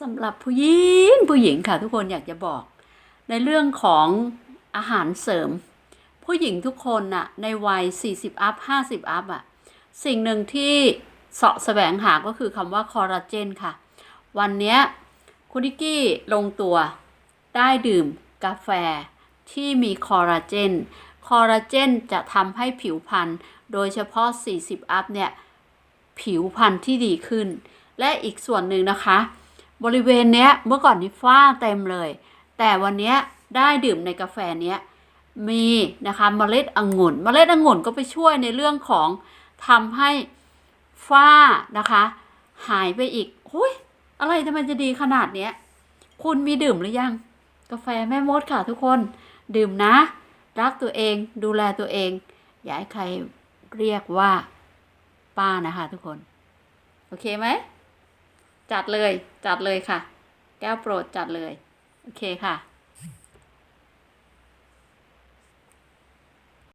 สำหรับผู้หญิงผู้หญิงค่ะทุกคนอยากจะบอก ในเรื่องของอาหารเสริม ผู้หญิงทุกคนน่ะในวัย 40 อัพ 50 อัพอะสิ่งหนึ่งที่เสาะแสวงหาก็คือคำว่าคอลลาเจนค่ะ วันนี้คุณนิกี้ลงตัวได้ดื่มกาแฟที่มีคอลลาเจน คอลลาเจนจะทำให้ผิวพรรณโดยเฉพาะ 40 อัพเนี่ย ผิวพรรณที่ดีขึ้น และอีกส่วนหนึ่งนะคะ บริเวณเนี้ยเมื่อก่อนนี่ฝ้าเต็มเลย แต่วันนี้ได้ดื่มในกาแฟเนี้ยมีนะคะเมล็ดองุ่นเมล็ดองุ่นก็ไปช่วยในเรื่องของทำให้ฝ้านะคะ หายไปอีกหุยอะไรทำไมจะดีขนาดเนี้ยคุณมีดื่มหรือยัง กาแฟแม่มดค่ะทุกคน ดื่มนะ รักตัวเองดูแลตัวเอง อย่าให้ใครเรียกว่าป้านะคะทุกคน โอเคไหม จัดเลยจัดเลยค่ะ แก้วโปรดจัดเลย โอเคค่ะ